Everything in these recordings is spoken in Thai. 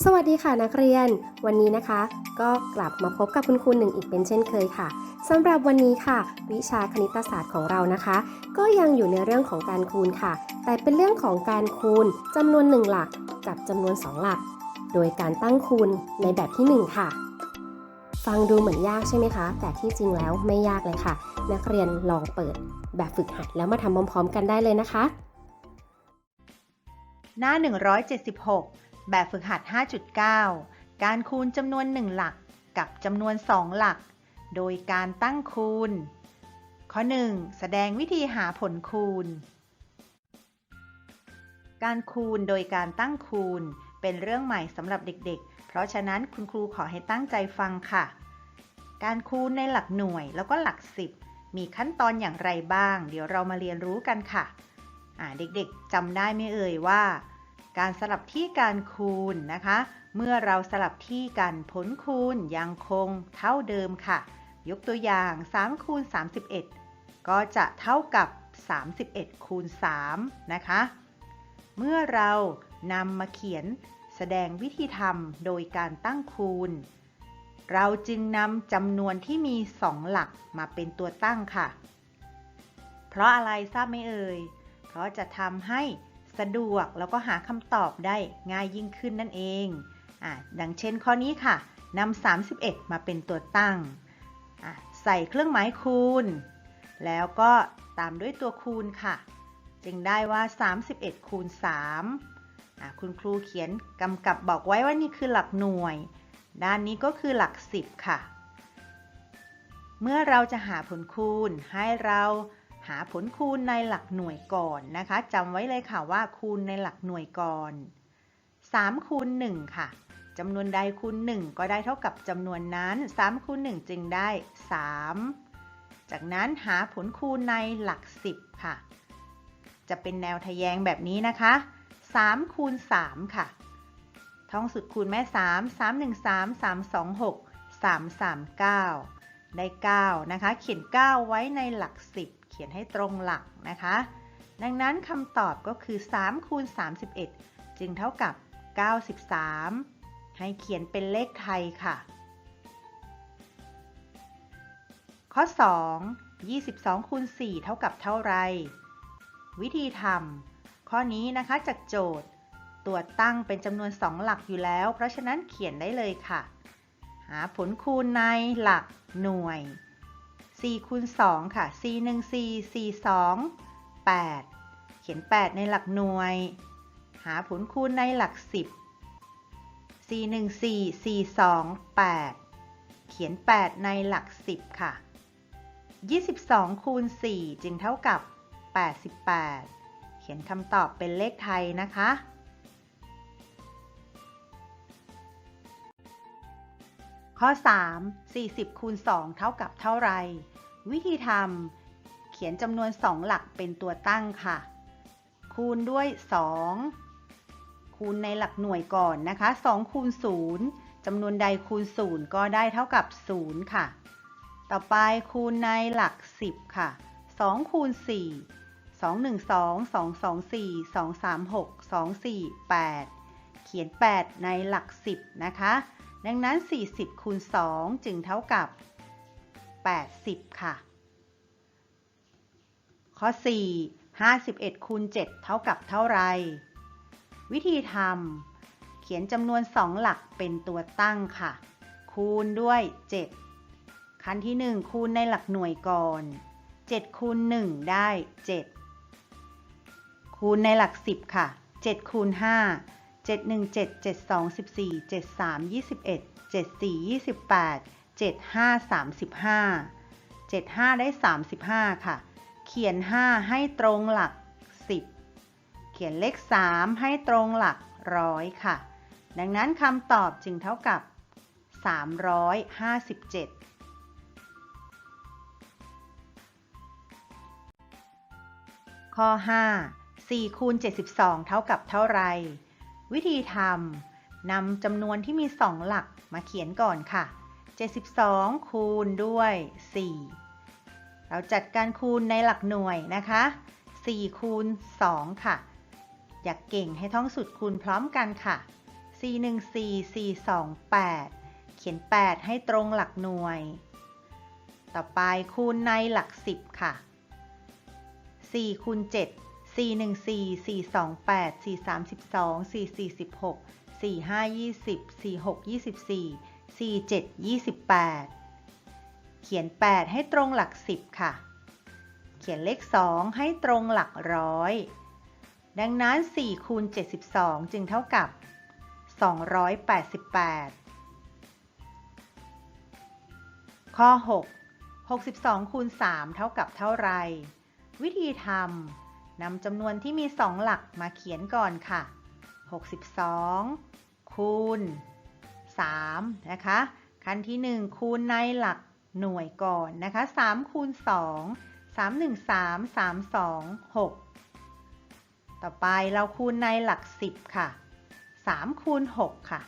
สวัสดีค่ะนักเรียน วันนี้นะคะ ก็กลับมาพบกับคุณครูหนึ่งอีกเป็นเช่นเคยค่ะสำหรับวันนี้ค่ะ วิชาคณิตศาสตร์ของเรานะคะ ก็ยังอยู่ในเรื่องของการคูณค่ะ แต่เป็นเรื่องของการคูณจำนวนหนึ่งหลักกับจำนวนสองหลัก โดยการตั้งคูณในแบบที่หนึ่งค่ะ ฟังดูเหมือนยากใช่ไหมคะ แต่ที่จริงแล้วไม่ยากเลยค่ะ นักเรียนลองเปิด แบบฝึกหัดแล้วมาทำพร้อมๆ กันได้เลยนะคะ หน้า 176 แบบฝึกหัด 5.9 การคูณจำนวน 1 หลักกับจำนวน 2 หลัก โดยการตั้งคูณ ข้อ 1 แสดงวิธีหาผลคูณ การคูณโดยการตั้งคูณ เป็นเรื่องใหม่สำหรับเด็กๆ เพราะฉะนั้นคุณครูขอให้ตั้งใจฟังค่ะ การคูณในหลักหน่วยแล้วก็หลักสิบมีขั้นตอนอย่างไรบ้าง เดี๋ยวเรามาเรียนรู้กันค่ะเด็กๆจำได้ไหมเอ่ยว่า การสลับที่การคูณนะคะ เมื่อเราสลับที่กันผลคูณยังคงเท่าเดิมค่ะ ยกตัวอย่าง3คูณ31 ก็จะเท่ากับ 31คูณ3นะคะ เมื่อเรานำมาเขียนแสดงวิธีทำโดยการตั้งคูณ เราจึงนำจำนวนที่มี 2 หลักมาเป็นตัวตั้งค่ะ เพราะอะไรทราบไหมเอ่ย เพราะจะทำให้ สะดวกแล้วก็หาคำตอบได้ง่ายยิ่งขึ้นนั่นเองอะดังเช่นข้อนี้ค่ะนำ31 มาเป็นตัวตั้ง ใส่เครื่องหมายคูณ แล้วก็ตามด้วยตัวคูณค่ะ จึงได้ว่า 31 คูณ3คุณครูเขียนกำกับบอกไว้ว่านี่คือหลักหน่วย ด้านนี้ก็คือหลัก 10 ค่ะ เมื่อเราจะหาผลคูณให้เรา หาผลคูณในหลักหน่วยก่อนนะคะจำไว้เลยค่ะว่าคูณในหลักหน่วยก่อน 3 คูณ 1 ค่ะจำนวนใดคูณ 1 ก็ได้เท่ากับจำนวนนั้น 3 คูณ 1 จึงได้ 3 จากนั้นหาผลคูณในหลัก 10 ค่ะ จะเป็นแนวทะแยงแบบนี้นะคะ 3 คูณ 3 ค่ะ ท่องสุดคูณแม่ 3 3 1 3 3 2 6 3 3 9 ได้9นะคะ เขียน 9 ไว้ในหลัก 10 เขียนให้ตรงหลักนะคะ ดังนั้นคำตอบก็คือ3คูณ31 จึงเท่ากับ 93 ให้เขียนเป็นเลขไทยค่ะ ข้อ 2 22คูณ4เท่ากับเท่าไร วิธีทำข้อนี้นะคะจากโจทย์ ตัวตั้งเป็นจำนวน 2 หลักอยู่แล้ว เพราะฉะนั้นเขียนได้เลยค่ะาผลคูณในหลักหน่วย 4 คูณ 2 ค่ะ 4 1 4 4 2 8 เขียน 8 ในหลักหน่วย หาผลคูณในหลัก 10 4 1 4 4 2 8 เขียน 8 ในหลัก 10 ค่ะ 22 คูณ 4 จึงเท่ากับ 88 เขียนคำตอบเป็นเลขไทยนะคะ ข้อ 3 40คูณ2เท่ากับเท่าไร วิธีทำเขียนจำนวน 2 หลักเป็นตัวตั้งค่ะ คูณด้วย 2 คูณในหลักหน่วยก่อนนะคะ 2 คูณ 0จำนวนใดคูณ 0 ก็ได้เท่ากับ 0 ค่ะ ต่อไปคูณในหลัก 10 ค่ะ 2 คูณ 4 2 1 2 2 2 4 2 3 6 2 4 8 เขียน 8 ในหลัก 10 นะคะ ดังนั้น 40คูณ2จึงเท่ากับ 80 ค่ะ ข้อ 4 51คูณ7เท่ากับเท่าไร วิธีทำเขียนจำนวน 2 หลักเป็นตัวตั้งค่ะ คูณด้วย 7 ขั้นที่ 1 คูณในหลักหน่วยก่อน 7คูณ1ได้ 7 คูณในหลัก 10 ค่ะ 7คูณ5 7 1 7 7 2 14 7 3 21 7 4 28 7 5 35 7 5 ได้ 35 ค่ะ เขียน 5 ให้ตรงหลัก 10 เขียนเลข 3 ให้ตรงหลักร้อยค่ะ ดังนั้นคำตอบจึงเท่ากับ 357ข้อ 5 4คูณ72 เท่ากับเท่าไร วิธีทำนำจำนวนที่มี 2 หลักมาเขียนก่อนค่ะ 72 คูณด้วย 4 เราจัดการคูณในหลักหน่วยนะคะ 4 คูณ 2 ค่ะ อยากเก่งให้ท่องสุดคูณพร้อมกันค่ะ 414 428 เขียน 8 ให้ตรงหลักหน่วย ต่อไปคูณในหลัก 10 ค่ะ 4 คูณ 7 414 428 432 446 45 20 46 24 47 28 เขียน 8 ให้ตรงหลัก 10 ค่ะ เขียนเลข 2 ให้ตรงหลักร้อย ดังนั้น 4 คูณ 72 จึงเท่ากับ 288 ข้อ 6 62 คูณ 3 เท่ากับเท่าไร วิธีทำ นำจำนวนที่มี 2 หลักมาเขียนก่อนค่ะ 62 คูณ 3 นะคะ ขั้นที่ 1 คูณในหลักหน่วยก่อนนะคะ 3 คูณ 2 3 1 3 3 2 6 ต่อไปเราคูณในหลัก 10 ค่ะ 3 คูณ 6 ค่ะ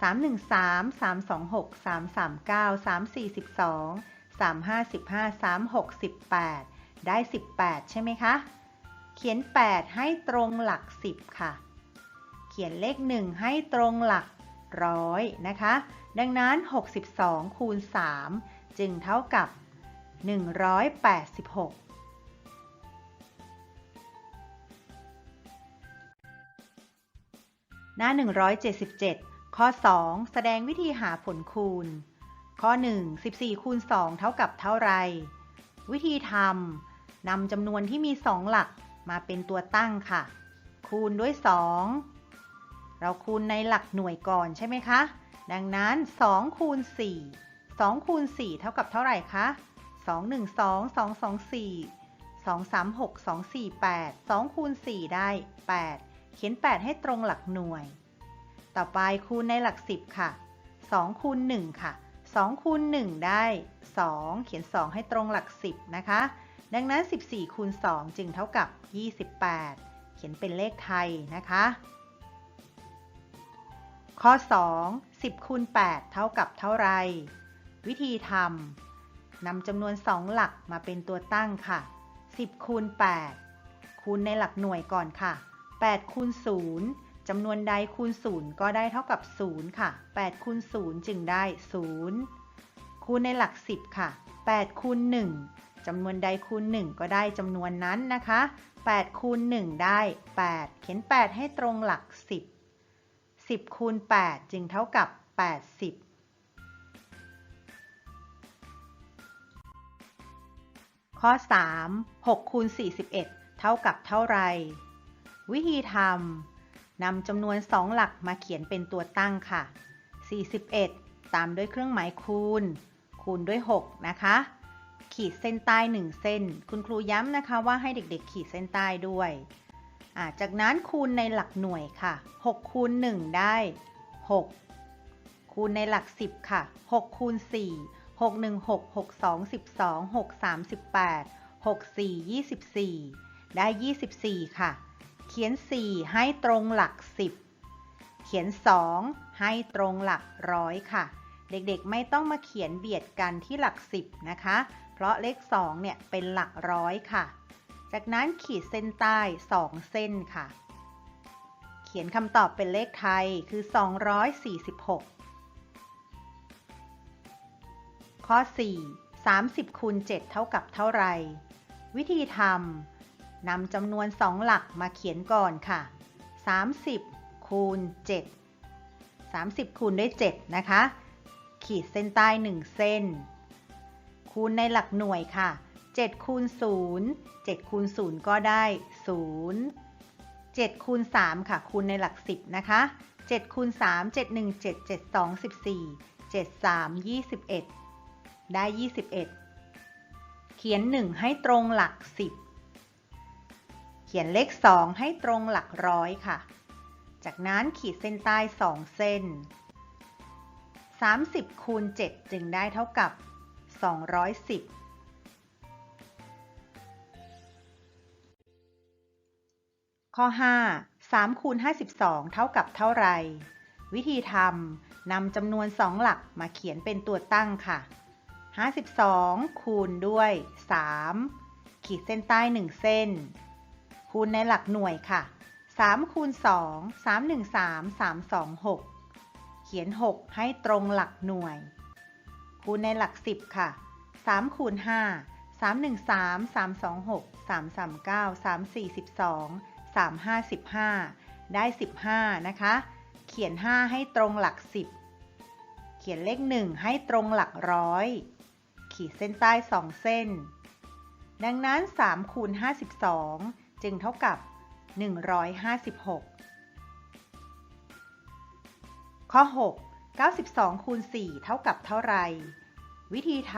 3 1 3 3 2 6 3 3 9 3 4 12 3 5 15 3 6 18 ได้ 18 ใช่ไหมคะ เขียน 8 ให้ตรงหลัก 10 ค่ะ เขียนเลข 1 ให้ตรงหลักร้อยนะคะ ดังนั้น 62 คูณ 3 จึงเท่ากับ 186หน้า 177 ข้อ 2 แสดงวิธีหาผลคูณ ข้อ 1 14 คูณ 2 เท่ากับเท่าไร วิธีทำนำจำนวนที่มี 2 หลัก มาเป็นตัวตั้งค่ะ คูณด้วย 2 เราคูณในหลักหน่วยก่อนใช่ไหมคะ ดังนั้น 2 คูณ 4 2 คูณ 4 เท่ากับเท่าไหร่คะ 2 1 2 2 2 4 2 3 6 2 4 8 2 คูณ 4 ได้ 8 เขียน 8 ให้ตรงหลักหน่วย ต่อไปคูณในหลัก 10 ค่ะ 2 คูณ 1 ค่ะ 2 คูณ 1 ได้ 2 เขียน 2 ให้ตรงหลัก 10 นะคะ ดังนั้น 14 คูณ 2 จึงเท่ากับ 28 เขียนเป็นเลขไทยนะคะ ข้อ 2 10 คูณ 8 เท่ากับเท่าไร วิธีทำนำจำนวน 2 หลักมาเป็นตัวตั้งค่ะ 10 คูณ 8 คูณในหลักหน่วยก่อนค่ะ 8 คูณ 0 จำนวนใดคูณ 0 ก็ได้เท่ากับ 0 ค่ะ 8 คูณ 0 จึงได้ 0 คูณในหลัก 10 ค่ะ 8 คูณ 1 จำนวนใดคูณ 1 ก็ได้จำนวนนั้นนะคะ8คูณ 1 ได้ 8 เขียน 8 ให้ตรงหลัก 10 10คูณ 8 จึงเท่ากับ 80ข้อ 3 6คูณ41 เท่ากับเท่าไร วิธีทำนำจำนวน 2 หลักมาเขียนเป็นตัวตั้งค่ะ 41 ตามด้วยเครื่องหมายคูณ คูณด้วย 6 นะคะ ขีดเส้นใต้ 1 เส้น คุณครูย้ำนะคะว่าให้เด็กๆ ขีดเส้นใต้ด้วยจากนั้นคูณในหลักหน่วยค่ะ 6 คูณ 1 ได้ 6 คูณในหลัก 10 ค่ะ 6 คูณ 4 6 1 6 6 2 12 6 3 18 6 4 24 ได้ 24 ค่ะ เขียน 4 ให้ตรงหลัก 10 เขียน 2 ให้ตรงหลักร้อยค่ะ เด็กๆ ไม่ต้องมาเขียนเบียดกันที่หลัก 10 นะคะ เพราะเลข 2 เนี่ย เป็นหลักร้อยค่ะ จากนั้นขีดเส้นใต้ 2 เส้นค่ะ เขียนคำตอบเป็นเลขไทยคือ 246 ข้อ 4 30คูณ7เท่ากับเท่าไรวิธีทำนำจำนวน 2 หลักมาเขียนก่อนค่ะ 30คูณ7 30คูณด้วย7นะคะ ขีดเส้นใต้ 1 เส้น คูณในหลักหน่วยค่ะ7คูณ0 7คูณ0ก็ได้ 0 7คูณ3ค่ะ คูณในหลัก 10 นะคะ7คูณ3 7 1 7 7 2 14 7 3 21 ได้ 21 เขียน 1 ให้ตรงหลัก 10 เขียนเลข 2 ให้ตรงหลักร้อยค่ะ จากนั้นขีดเส้นใต้ 2 เส้น 30 คูณ 7 จึงได้เท่ากับ 210ข้อ 5 3คูณ52 เท่ากับเท่าไร วิธีทำนำจำนวน 2 หลักมาเขียนเป็นตัวตั้งค่ะ 52 คูณด้วย 3 ขีดเส้นใต้ 1 เส้น คูณในหลักหน่วยค่ะ 3 คูณ 2 3 1 3 3 2 6 เขียน 6 ให้ตรงหลักหน่วย คูณในหลัก 10 ค่ะ 3 คูณ 5 3 1 3 3 2 6 3 3 9 342 355 ได้ 15 นะคะ เขียน 5 ให้ตรงหลัก 10 เขียนเลข 1 ให้ตรงหลักร้อย ขีดเส้นใต้ 2 เส้น ดังนั้น3คูณ52 จึงเท่ากับ 156 ข้อ 6 92คูณ4เท่ากับเท่าไหร่ วิธีท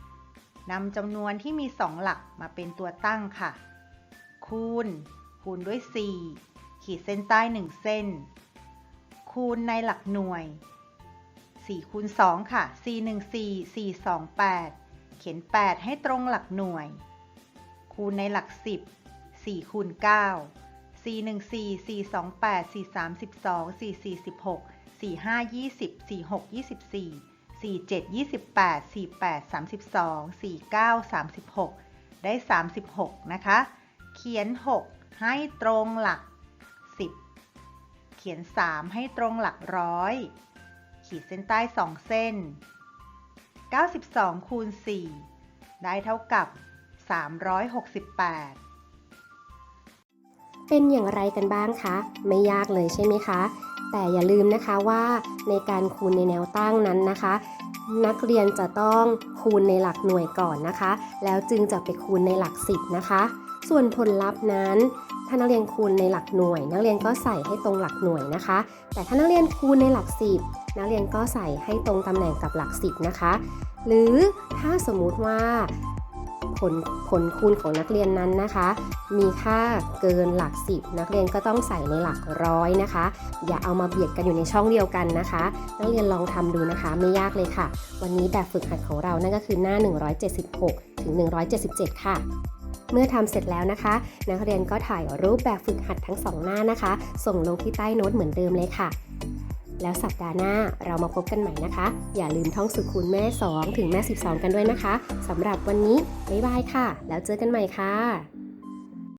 ำนำจำนวนที่มี 2 หลักมาเป็นตัวตั้งค่ะ คูณ คูณด้วย 4 ขีดเส้นใต้ 1 เส้น คูณในหลักหน่วย 4 คูณ 2 ค่ะ 4 1 4 4 2 8 เขียน 8 ให้ตรงหลักหน่วย คูณในหลัก 10 4คูณ9 4 1 4 4 4 5 20 4 6 24 4 7 28 4 8 32 4 9 36 ได้ 36 นะคะ เขียน 6 ให้ตรงหลัก 10 เขียน 3 ให้ตรงหลักร้อย ขีดเส้นใต้ 2 เส้น 92 คูณ 4 ได้เท่ากับ 368 เป็นอย่างไรกันบ้างคะ ไม่ยากเลยใช่ไหมคะ แต่อย่าลืมนะคะว่าในการคูณในแนวตั้งนั้นนะคะ นักเรียนจะต้องคูณในหลักหน่วยก่อนนะคะ แล้วจึงจะไปคูณในหลักสิบนะคะ ส่วนผลลัพธ์นั้นถ้านักเรียนคูณในหลักหน่วย นักเรียนก็ใส่ให้ตรงหลักหน่วยนะคะ แต่ถ้านักเรียนคูณในหลักสิบนักเรียนก็ใส่ให้ตรงตำแหน่งกับหลักสิบนะคะ หรือถ้าสมมุติว่า ผลผลคูณของนักเรียนนั้นนะคะ มีค่าเกินหลักสิบนักเรียนก็ต้องใส่ในหลักร้อยนะคะ อย่าเอามาเบียดกันอยู่ในช่องเดียวกันนะคะ นักเรียนลองทำดูนะคะไม่ยากเลยค่ะ วันนี้แบบฝึกหัดของเรานั่นก็คือหน้า 176 ถึง 177 ค่ะเมื่อทำเสร็จแล้วนะคะ นักเรียนก็ถ่ายรูปแบบฝึกหัดทั้งสองหน้านะคะ ส่งลงที่ใต้โน้ตเหมือนเดิมเลยค่ะ แล้วสัปดาห์หน้าเรามาพบกันใหม่นะคะ อย่าลืมท่องสุขคูณแม่ 2 ถึงแม่ 12 กันด้วยนะคะสำหรับวันนี้ บ๊ายบายค่ะ แล้วเจอกันใหม่ค่ะ